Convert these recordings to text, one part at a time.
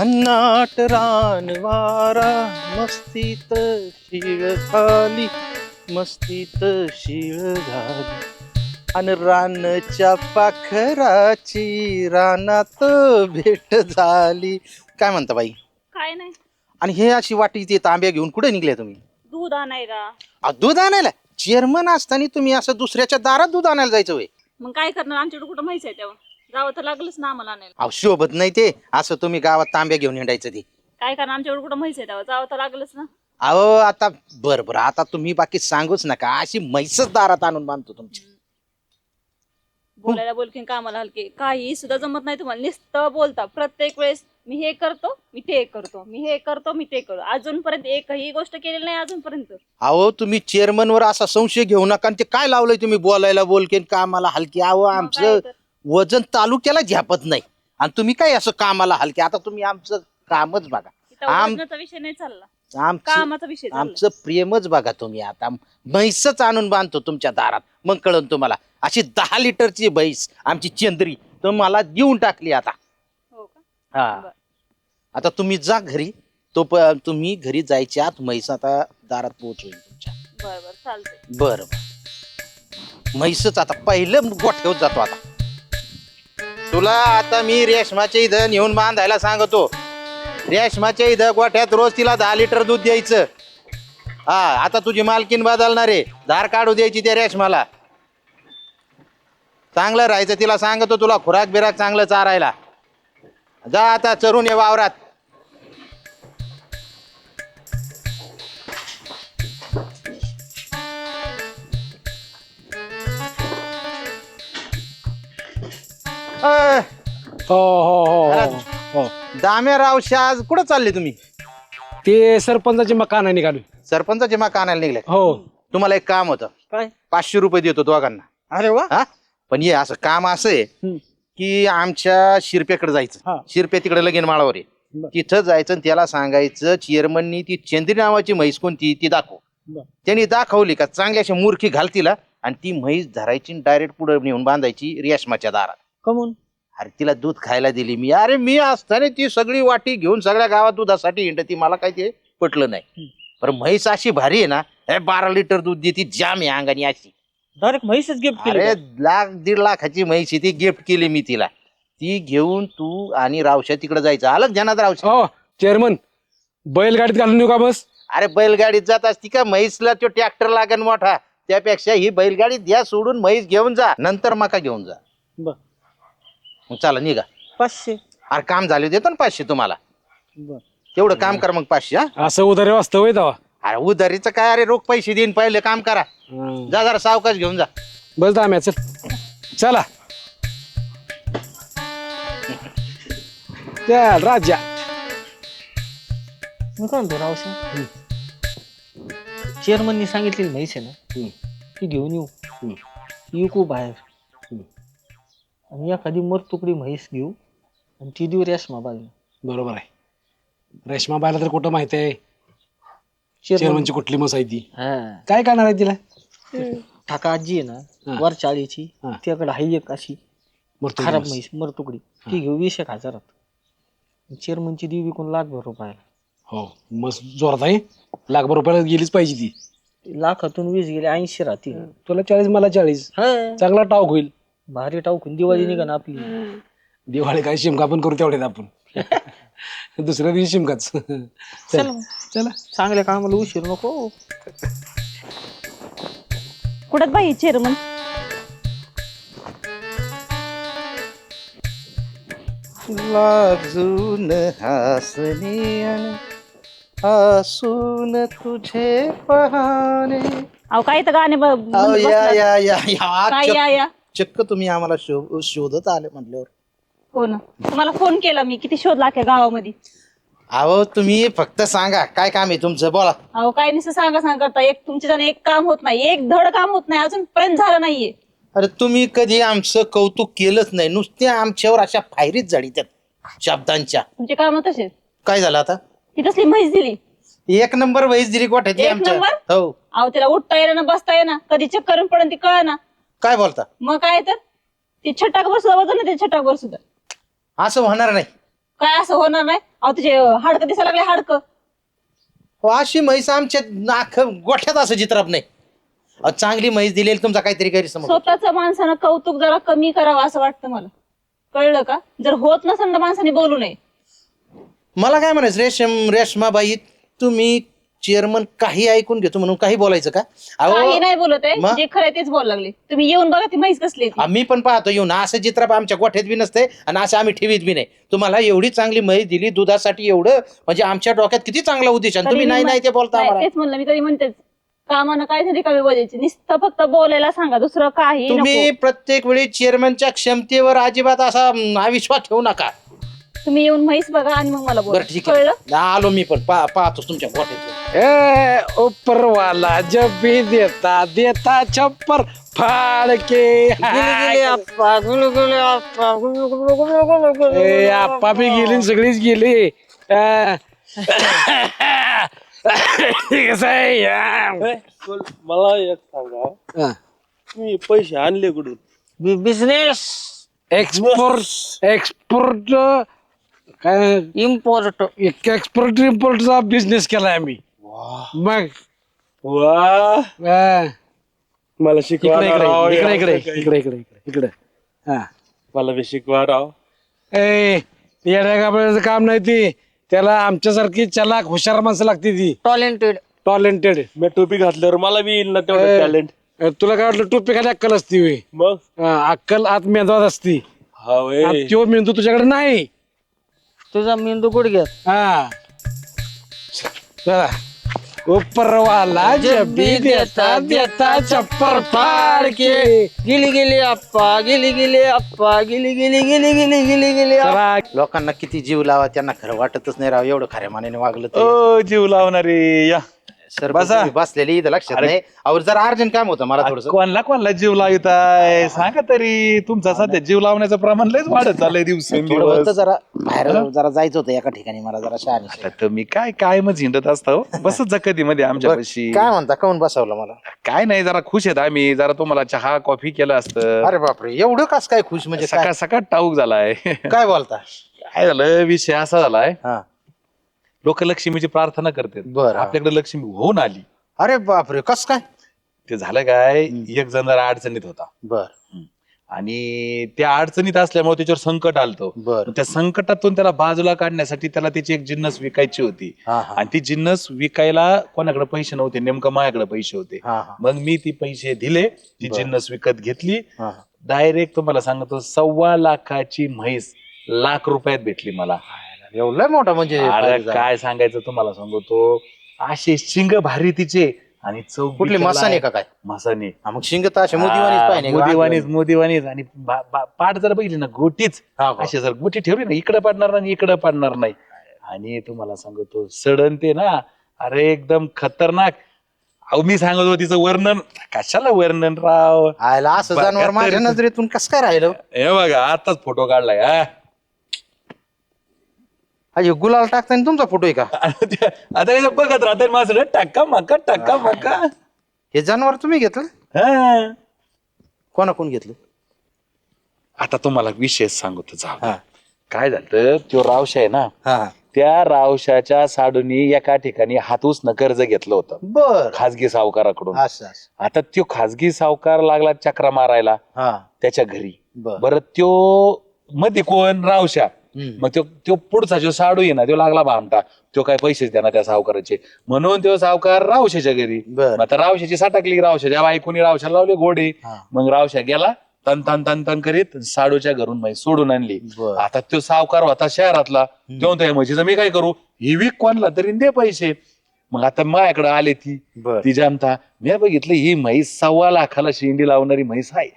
भन्नाट रानवारा मस्तीत शिळ झाली मस्तीत शिळ झाली आणि रानच्या पाखराची रानात भेट झाली. काय म्हणता बाई? काय नाही. आणि हे अशी वाटी ते तांब्या घेऊन कुठे निघले तुम्ही? दूध आणायला. दूध आणायला? चेअरमन असताना तुम्ही असं दुसऱ्याच्या दारात दूध आणायला जायचं वय मग काय करणार? आमच्याकडे कुठं माहिती आहे तेव्हा? जावं तर लागलंच ना आम्हाला आणायला. अहो शोभत नाही ते. असं तुम्ही गावात तांब्या घेऊन हिंडायचं ते. काय करणार आमच्याकडे कुठं माहिती आहे तेव्हा? जावं तर लागलंच ना. अहो आता बर बर. आता तुम्ही बाकी सांगूच नका. अशी म्हैसच दारात आणून बांधतो तुमची. बोलायला बोलकीन कामाला हलके. काही सुद्धा जमत नाही तुम्हाला. नुसतं बोलता. प्रत्येक वेळेस मी हे करतो मी ते करतो. मी हे करतो मी ते करतो. अजूनपर्यंत एकही गोष्ट केलेली नाही अजूनपर्यंत. अहो तुम्ही चेअरमन वर असा संशय घेऊ नका आणि ते काय लावलंय तुम्ही बोलायला बोलकेन कामाला हलकी. अहो मग आमचं तर? वजन तालुक्याला झ्यापत नाही. आणि तुम्ही काय असं कामाला हलके? आता तुम्ही आमचं कामच बघा. इथं आम- वजनाचा विषय नाही चालला. आमचं कामाचा विषय चालला. आमचं प्रेमच बघा तुम्ही आता. म्हैसच आणून बांधतो तुमच्या दारात. मग कळन तुम्हाला. अशी दहा लिटरची म्हैस आमची चंद्री तुम्हाला देऊन टाकली आता. हो का? हा. बरं. आता तुम्ही जा घरी. तो प तुम्ही घरी जायच्या आत म्हैस आता दारात पोहोचवेल तुमच्या. बरं बरं चालतंय. बरं बरं. म्हैसच आता पहिलं गोठ्यावर जातो आता. तुला आता मी रेशमाच्या इथं नेऊन बांधायला सांगतो. रेशमाच्या इथं गोठ्यात रोज तिला दहा लिटर दूध द्यायचं. हा आता तुझी मालकीन बदलणार आहे. धार काढू द्यायची त्या रेशमाला. चांगलं राहायचं तिला सांगतो तुला खुराक बिराक चांगलं चारायला. जा आता चरून ये वावरात. अय, हो हो हो अरे. हो. हो दाम्याराव शाज कुठं चालले तुम्ही? ते सरपंचाची मकान निघाली. सरपंचाचे मा कानाला निघले. हो. तुम्हाला एक काम होतं. काय? पाचशे रुपये देतो दोघांना. अरे वा. हा? पण हे असं काम असं आहे की आमच्या शिरप्याकडे हा. जायचं शिरप्या तिकडे लगीन माळावर आहे. बर. तिथं जायचं आणि त्याला सांगायचं चेअरमननी ती चंद्री नावाची म्हैस कोणती ती दाखव. बर. त्यांनी दाखवली का चांगली अशी मूर्खी घाल तिला आणि ती म्हैस धरायची डायरेक्ट पुढे नेऊन बांधायची रेशमाच्या दारात. कमून? अरे तिला दूध खायला दिली मी. अरे मी असताना ती सगळी वाटी घेऊन सगळ्या गावात दुधासाठी हिंडती. मला काय ते पटलं नाही. पण म्हैस अशी भारी आहे ना हे बारा लिटर दूध देती जाम आहे अंगाने अशी. डायरेक्ट म्हैसच गिफ्ट अरे लाख दीड लाखाची म्हैस आहे, ती गिफ्ट केली मी तिला. ती घेऊन तू आणि रावशा तिकडे जायचं. अलग ध्यानात रावशा. हो चेअरमन बैलगाडीत घालून येऊ का बस? अरे बैलगाडीत जात असती का म्हैसला तो ट्रॅक्टर लागन मोठा. त्यापेक्षा ही बैलगाडी द्या सोडून म्हैस घेऊन जा नंतर मका घेऊन जा. बर. मग चला निघा. पाचशे. अरे काम झाले देतो ना पाचशे तुम्हाला. बर. तेवढं काम कर मग पाचशे हा. असं उदारे वास्तव आहे तेव्हा? अरे उधारीचं काय? अरे रोख पैसे देईन पहिले काम करा. जा जरा सावकाश घेऊन जा. बस दाम्या चल. चला. चल राजा. मी काय म्हणतो रावशी चेअरमननी सांगितलेली म्हैस आहे ना ती घेऊन येऊ. विकू बाहेर. आणि एखादी मर तुकडी म्हैस घेऊ आणि ती देऊ रेशमा बाजू बरोबर आहे. रेशमा बायला तर कुठं माहिती आहे? चेअरमन. चेअरमनची कुठली मस आहे ती? हा. काय करणार आहे तिला? ठाका आजी आहे हा. ना वर चाळीची हा. त्याकडे हाई एक अशी मरतो खराब. म्हैस. मर तुकडी. ती घेऊ वीस एक हजारात. चेअरमनची देऊ विकून लाखभर रुपयाला. हो. मस्त जोरात आहे? लाखभर रुपयाला गेलीच पाहिजे ती. लाखातून वीस गेले ऐंशी राहतील. तुला चाळीस मला चाळीस. हा. चांगला टाक होईल. भारी टाकून दिवाळी निघा ना आपली. दिवाळी काय शिमका पण करू तेवढ्यात आपण. दुसऱ्या दिवशी शिमकाच चल. चल. चांगल्या कामाला उशीर नको. कुठं बाई चेअरमन लाजून आणि हसून तुझे पहाणे. अहो काय तर गाणे ब- अहो, म्हणत या. या या या काय या या? चक्क तुम्ही आम्हाला शो- शोधत आले म्हटल्यावर. हो ना. तुम्हाला फोन केला मी किती शोध लाख्या गावामध्ये. अहो तुम्ही फक्त सांगा काय काम आहे तुमचं? बोला. अहो काय नसतं सांगा सांगा करता. एक तुमच्या एक काम होत नाही एक धड काम होत नाही अजूनपर्यंत झालं नाहीये. अरे तुम्ही कधी आमचं कौतुक केलंच नाही. नुसते आमच्यावर अशा फायरीच झाडी त्यात शब्दांच्या. तुमचे काम तसेच. काय झालं आता? ती तसली म्हैस दिली. एक नंबर वहीच दिली गोठ्यातली एक आमच्या. नंबर? हो. अहो तिला उठता येणार ना बसता येणार कधी चक्कर पडून ती कळ ना काय बोलता? मग काय तर? ती छटाक सुद्धा बघ ना ते छटाकवर सुद्धा असं होणार नाही. काय असं होणार नाही? अहो तुझे हाडकं दिसायला लागले हाडकं. हो, अशी म्हैस आमच्या नाक गोठ्यात असं चित्रप नाही. अहो, चांगली म्हैस दिलेली तुमचा काहीतरी गैरसमज स्वतःच माणसानं कौतुक जरा कमी करावं असं वाटतं मला. कळलं का? जर होत नसेल तर माणसाने बोलू नये. मला काय म्हणायचं रेशम रेशमाबाई तुम्ही चेअरमन काही ऐकून घेतो म्हणून काही बोलायचं का? काही अहो नाही बोलत आहे. मग? जे खरं आहे तेच बोलायला लागले. तुम्ही येऊन बघा ती म्हैस कसली आहे ती. आम्ही पण पाहतो येऊन. असं चित्रप आमच्या गोठ्यात बी नसते आणि असं आम्ही ठेवीत बी नाही. तुम्हाला एवढी चांगली म्हैस दिली दुधासाठी एवढं म्हणजे आमच्या डोक्यात किती चांगला उद्देश आहे. आणि तुम्ही नाही मी नाही ते बोलता नाही, आम्हाला. तेच म्हणलं मी तरी म्हणतेच. कामानं काय तरी कमी बोलायची नुसतं फक्त बोलायला सांगा दुसरं काही तुम्ही प्रत्येक वेळी चेअरमनच्या क्षमतेवर अजिबात असा अविश्वास ठेवू नका. तुम्ही येऊन म्हैस बघा आणि मग मला बोला. बरं ठीक कळलं? आहे आलो मी पण. पा- पाहतोच तुमच्या गोठ्यात. ए ऊपर वाला जब भी देता देता छप्पर फाड़ के ए आप्पा बी गेली न सगळीच गेली. अं. कसं आहे? मला एक सांगा. हं. तुम्ही पैसे आणले कुठून? बिझनेस एक्सपोर्ट एक्सपोर्ट काय? इम्पोर्ट एक्सपोर्ट इम्पोर्टचा बिझनेस केलाय आम्ही. मग? वा. मला इकडे शिकवा इकडे राव, इकडे इकडे काही. इकडे. इकडे इकडे इकडे. हा. मला बी शिकवा राव. ए येड्या काम नाही ती. त्याला आमच्यासारखी चलाक हुशार माणसं लागते ती. टॅलेंटेड टॅलेंटेड मी टोपी घातल्यावर मला बी येईल ना तेवढं टॅलेंट तुला काय वाटलं टोपी खाली अक्कल असती होय? मग? हा, अक्कल आत मेंदवात असती. हा वय तो मेंदू तुझ्याकडे नाही. तुझा मेंदू गुडघ्यात हा. चला. ऊपर वाला जब देता देता चप्पर फाड़ के. गेली गेली आप्पा गेली गेली आप्पा गेली गेली गेली गेली गेली गेली चला. लोकांना किती जीव लावा त्यांना खरं वाटतच नाही राव एवढं खऱ्या मानाने वागलं तर. ओ जीव लावणारे या. सर बसा. बसलेली इथं लक्षात अरे. नाही. अहो जरा अर्जंट काम होतं मला थोडस. कोणला कोणला जीव लाविताय? सांगा तरी. तुमचा सध्या जीव लावण्याचं प्रमाण लयच वाढत चाललंय थोडं होतं दिवसेंदिवस जरा. बाहेर जरा जायचं होतं एका ठिकाणी मला जरा शहाणी आता तुम्ही काय काय मग झिंडत असता हो? बसत जा कधी मध्ये आमच्या पशी. काय म्हणता? काऊन बसवलं मला? काय नाही जरा खुश आहेत आम्ही. जरा तुम्हाला चहा कॉफी केलं असतं. अरे बापरे एवढं कस काय खुश? म्हणजे काय? सकाळ सकाळ टाऊक झालाय. काय बोलता? काय झालं? विषय असा झालाय. हा. लोक लक्ष्मीची प्रार्थना करतात. बरं. आपल्याकडे लक्ष्मी होऊन आली. अरे बापरे कस काय? ते झालं काय? एक जण जरा अडचणीत होता. बर. आणि त्या अडचणीत असल्यामुळे त्याच्यावर संकट आलतो. बर. त्या संकटातून त्याला बाजूला काढण्यासाठी त्याला त्याची एक जिन्नस विकायची होती. हा हा. आणि ती जिन्नस विकायला कोणाकडे पैसे नव्हते नेमकं माझ्याकडे पैसे होते. हा हा. मग मी ती पैसे दिले ती बरं. जिन्नस विकत घेतली. हा. डायरेक्ट तुम्हाला सांगतो सव्वा लाखाची म्हैस लाख रुपयात भेटली मला. एवढं मोठा म्हणजे अरे फायदा झाला. काय सांगायचं तुम्हाला सांगतो असे शिंग भारी तिचे आणि चौक कुठली? मसाने का काय? मसाने. हा, मग शिंग तर असे मोदीवानीच पाहिजे मोदीवानीच मोदीवानीच. आणि बा- बा- पाठ जर बघितली ना गोटीच हा. असे जर गोटी ठेवली ना इकडे पडणार नाही इकडे पडणार नाही. आणि तुम्हाला सांगतो सडन ते ना अरे एकदम खतरनाक. अहो मी सांगत होतो तिचं वर्णन. कशाला वर्णन राव? आयला असं बघा जनावर माझ्या तरी. नजरेतून कस काय राहिलं? हे बघा आताच फोटो काढलाय हा. अरे गुलाल टाकताना तुमचा फोटो आहे का? आता बघत राहते माझं टक्का मका टक्का मका हे जनावर तुम्ही घेतलं? हा. कोणा कोण घेतलं? आता तुम्हाला विशेष सांगतो जा हा. काय झालं तो रावशा आहे ना हा. हा. त्या रावशाच्या साडूनी एका ठिकाणी हातूसनं कर्ज घेतलं होतं. बर. खाजगी सावकाराकडून. असं असं. आता तो खाजगी सावकार लागला चक्रा मारायला हा. त्याच्या घरी. बर. बरं त्यो मध्ये कोण? रावशा. मग तो तो पुढचा जो साडू आहे ना तो लागला भामटा तो काय पैसेच ना त्या सावकाराचे. म्हणून तो सावकार रावशाच्या घरी. बर. मग आता रावशाची साठाकली रावशाच्या बायकोनी रावशाला लावले घोडे. हा. मग रावशा गेला तन तन तन तन करीत साडूच्या घरून म्हैस सोडून आणली. बर. आता तो सावकार होता शहरातला. तो म्हणतो "या म्हशीचं मी काय करू? ही विक कोणला तरी दे पैसे. मग आता माझ्याकडे आले ती. बर. ती जमता मी बघितलं ही म्हैस सव्वा लाखाला शेंडी लावणारी म्हैस आहे.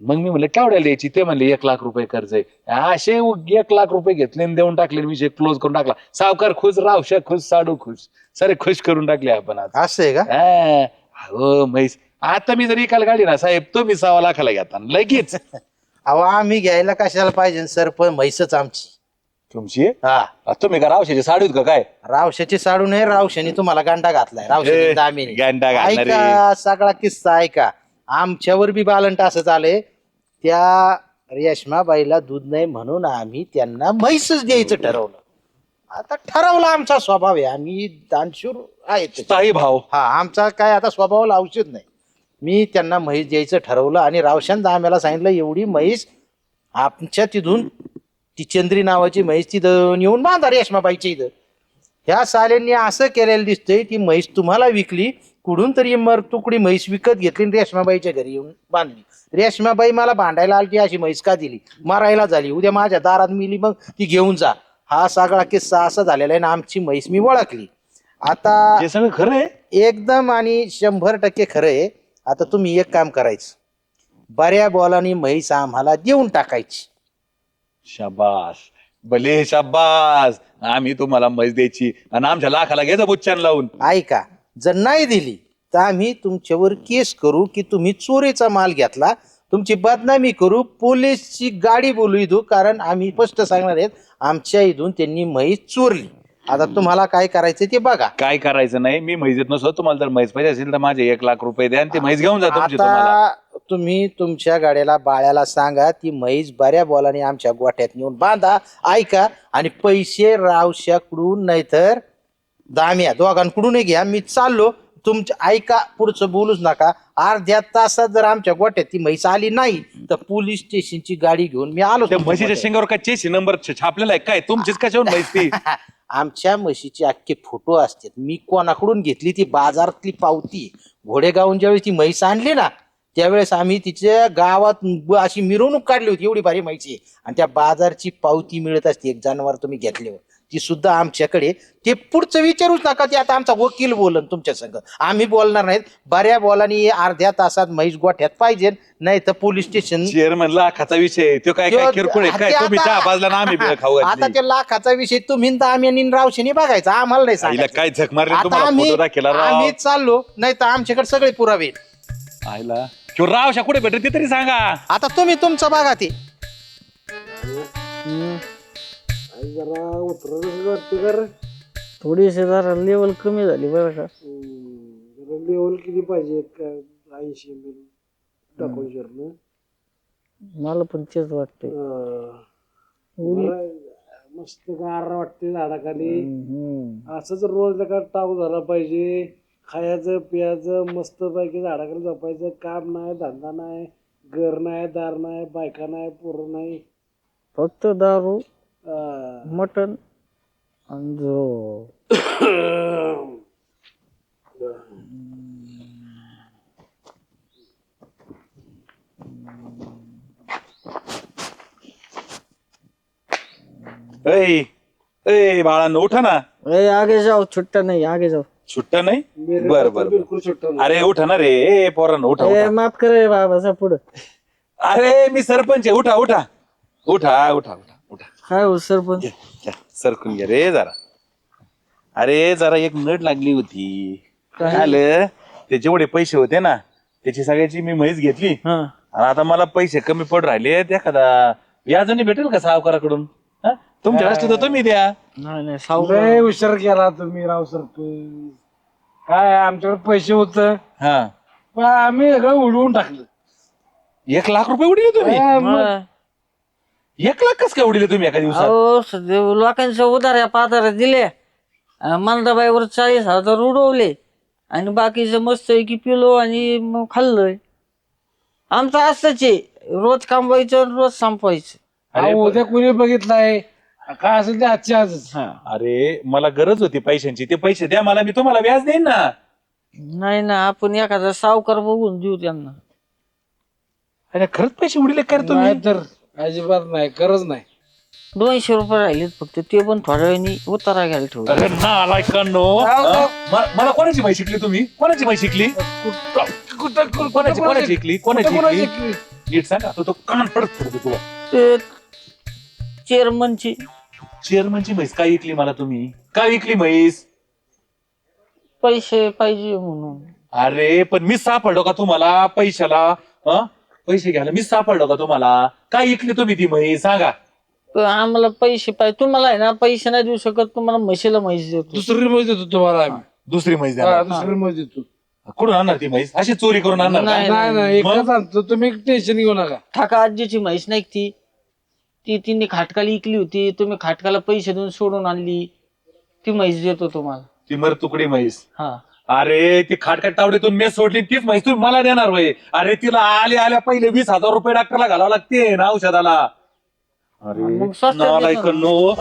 मग मी म्हणलं केवढ्या द्यायची ते म्हणले एक लाख रुपये कर्ज आहे. असे एक लाख रुपये घेतले आणि देऊन टाकले विषय क्लोज करून टाकला. सावकार खुश रावशा खुश साडू खुश. सारे खुश करून टाकले आपण आज. असं आहे का? हा, म्हैस. आता मी जर इकायला गाडी ना साहेब तुम्ही सव्वा लाखाला घेता लगेच. अहो आम्ही घ्यायला कशाला पाहिजे सर पण म्हैसच आमची. तुमची? हा. आ, तुम्ही का रावशाची साडूत का काय? रावशाची साडू नाही रावशाने तुम्हाला गांडा घातलाय. रावशाने दामिनी. गांडा घालणारी. ऐका सगळा किस्सा ऐका. आमच्यावर बी बालंट असं झालंय. त्या रेशमाबाईला दूध नाही म्हणून आम्ही त्यांना म्हैसच द्यायचं ठरवलं. आता ठरवलं आमचा स्वभाव आहे. आम्ही दानशूर आहेत. स्थायी भाव. हा आमचा काय आता स्वभावाला औषध नाही. मी त्यांना म्हैस द्यायचं ठरवलं आणि रावशान दाम्याला सांगितलं एवढी म्हैस आमच्या तिथून ती चंद्री नावाची म्हैस तिथं येऊन बांधा रेशमाबाईच्या इथं. ह्या साल्यांनी असं केलेलं दिसतंय ती म्हैस तुम्हाला विकली कुठून तरी मर तुकडी म्हैस विकत घेतली आणि रेशमाबाईच्या घरी येऊन बांधली. रेशमाबाई मला भांडायला आली अशी म्हैस का दिली? मारायला झाली. उद्या माझ्या दारात मिली मग ती घेऊन जा. हा सगळा किस्सा असा झालेला आहे ना आमची म्हैस मी ओळखली. आता हे सगळं खरं आहे? एकदम आणि शंभर टक्के खरं आहे. आता तुम्ही एक काम करायचं. बऱ्या बॉलानी म्हैस आम्हाला देऊन टाकायची. शाबास. भले शाबास. आम्ही तुम्हाला म्हैस द्यायची. आणि आमच्या लाखाला घ्यायचं बुच्चान लावून. ऐका. जर नाही दिली तर आम्ही तुमच्यावर केस करू की तुम्ही चोरीचा माल घेतला. तुमची बदनामी करू पोलीसची गाडी बोलू इथू कारण आम्ही स्पष्ट सांगणार आहेत आमच्या इथून त्यांनी म्हैस चोरली. आता तुम्हाला काय करायचं ते बघा. काय करायचं नाही मी म्हैस देत नसतो तुम्हाला जर म्हैस पाहिजे असेल तर माझे एक लाख रुपये द्या आणि ते म्हैस घेऊन जा तुमची तुम्हाला. आता तुम्ही तुमच्या गाड्याला बाळ्याला सांगा ती म्हैस बऱ्या बॉलाने आमच्या गोठ्यात नेऊन बांधा ऐका. आणि पैसे रावशाकडून नाहीतर दाम्या दोघांकडून घ्या. मी चाललो. तुमच्या ऐका पुढचं बोलूच नका. अर्ध्या तासात जर आमच्या गोठ्यात ती म्हैस आली नाही तर पोलीस स्टेशनची गाडी घेऊन मी आलो त्या तुमच्या म्हशीच्या. शेंगावर काय चेसी नंबर छापलेला आहे काय? तुमचीच कशावर म्हैस ती? आमच्या म्हशीचे अख्खे फोटो असतात. मी कोणाकडून घेतली ती? बाजारातली पावती. घोडेगावून ज्यावेळेस ती म्हैस आणली ना त्यावेळेस आम्ही तिच्या गावात ब- अशी मिरवणूक काढली होती. एवढी भारी म्हैसी आणि त्या बाजारची पावती मिळत असते. एक जनावर तुम्ही घेतल्यावर. ती सुद्धा आमच्याकडे. ते पुढचं विचारूच नका ते आता आमचा वकील बोलन तुमच्या संग. आम्ही बोलणार नाहीत. बऱ्या बोलानी अर्ध्या तासात म्हैस गोठ्यात पाहिजे नाही तर पोलीस स्टेशन चेअरमन लाखाचा विषय तो काय काय किरकोळ आहे? काय ते तुम्ही आता- चहा बाजला ना आम्ही बिळं खाऊ आता घातली. त्या लाखाचा विषय तुम्ही न तर आम्ही आणि रावशेने बघायचा. आम्हाला नाही आईला सांगायचं. काय झक मारली आता तुम्हाला? आम्ही फोटो दाखवला राव. आम्ही चाललो नाही तर आमच्याकडे सगळे पुरावे आहेत. आईला किंवा रावशा कुठे भेटत ते तरी सांगा. आता तुम्ही तुमचं बघा ते. जरा उतरवलं वाटतं का रे? थोडीशी जरा लेवल कमी झाली बरं का. जरा लेवल किती पाहिजे का ऐंशी एम एल टाकून शिरणं मला पण तेच वाटतंय. मस्त गार वाटते झाडाखाली. हम्म. असंच रोज का टाक झाला पाहिजे. खायचं प्यायचं मस्त पैकी झाडाखाली झोपायचं. काम नाही धंदा नाही घर नाही दार नाही बायका नाही पोरं नाही. फक्त दारू मटन आणि जो ऐ ए बाळांनो उठा ना. ए आगे जाओ छुट्टा नाही आगे जाओ. सुट्टा नाही? बर बर बर. बिलकुल सुट्टा नाही. अरे उठा ना रे. ए पोरांनो उठा ए उठा. माफ करे बाबा पुढं. अरे मी सरपंच आहे. उठा उठा. उठा उठा उठा. काय हो सरपंच घ्या, सरकून घ्या रे जरा. अरे जरा एक नट लागली होती. काय? आलं? ते जेवढे पैसे होते ना त्याची सगळ्याची मी म्हैस घेतली. हा. आणि आता मला पैसे कमी पड राहिले एखादा. व्याजाने भेटेल का सावकाराकडून? हा? तुमच्या असले तर तुम्ही द्या. नाही नाही सावकार लय हुशार केला तुम्ही राव सरपंच. काय आमच्याकडे पैसे होत. हा. पण आम्ही सगळं उडवून टाकलं. एक लाख रुपये उडले तुम्ही. हा, मग. एक लाख कस काय उडले तुम्ही एका दिवसात? अहो सध्या लोकांच्या उधाऱ्या पाधाऱ्या दिल्या अं, मंदाबाईवर चाळीस हजार उडवले. आणि बाकीचं मस्त की पिलो आणि मग खाल्लंय. आमचं असंच आहे. रोज कामवायचं आणि रोज संपवायचं. अरे अहो, उद्या कुणी बघितलंय? काय असेल ते आजच्या आजच? अरे मला गरज होती पैशांची. ते पैसे द्या मला मी तुम्हाला व्याज देईन ना. नाही ना आपण एखादा सावकार बघून देऊ त्यांना. अरे खरंच पैसे उडले काय रे तुम्ही? अजिबात नाही गरज नाही. दोनशे रुपये राहिलेत फक्त ते पण थोड्या वेळाने उतारा घ्यायला ठेवलं अरे मला कोणाची माहिती शिकली तुम्ही? कोणाची माहिती शिकली? कुठं कोणाची कोणाची शिकली? कोणाची कोणाची शिकली? नीट सांगा तो तो कान पडत पडतो तुला ते चेअरमनची चेअरमनची म्हैस काय विकली मला तुम्ही? काय विकली म्हैस? पैसे पाहिजे म्हणून. अरे पण मी सापडलो का तुम्हाला? पैशाला हं? पैसे घ्यायला मी सापडलो का तुम्हाला? काय विकली तुम्ही ती म्हैस? सांगा. पण आम्हाला पैसे पाहिजे तुम्हाला आहे ना पैसे नाही देऊ शकत तुम्हाला म्हशीला म्हैस देतो. दुसरी मध्ये देतो तुम्हाला आम्ही. दुसरी म्हैस हा, दुसरी मध्ये देतो. कुठून आणणार ती म्हैस? अशी चोरी करून आणणार का? नाही, नाही नाही एकच आणतो. तुम्ही टेन्शन घेऊ नका. ठाका आजीची म्हैस नाही का ती? ती तिने खाटकाला इकली होती. तुम्ही खाटकाला पैसे देऊन सोडून आणली. ती म्हैस देतो तुम्हाला. ती मर तुकडी म्हैस. हा. अरे ती खाटखाट तावडीतून मेस सोडली तीच माहिती तुम्ही मला देणार भाई अरे तिला आले आल्या पहिले वीस हजार रुपये डॉक्टरला घालावं लागते ना औषधाला. अरे स्वस्तात देतो. नो.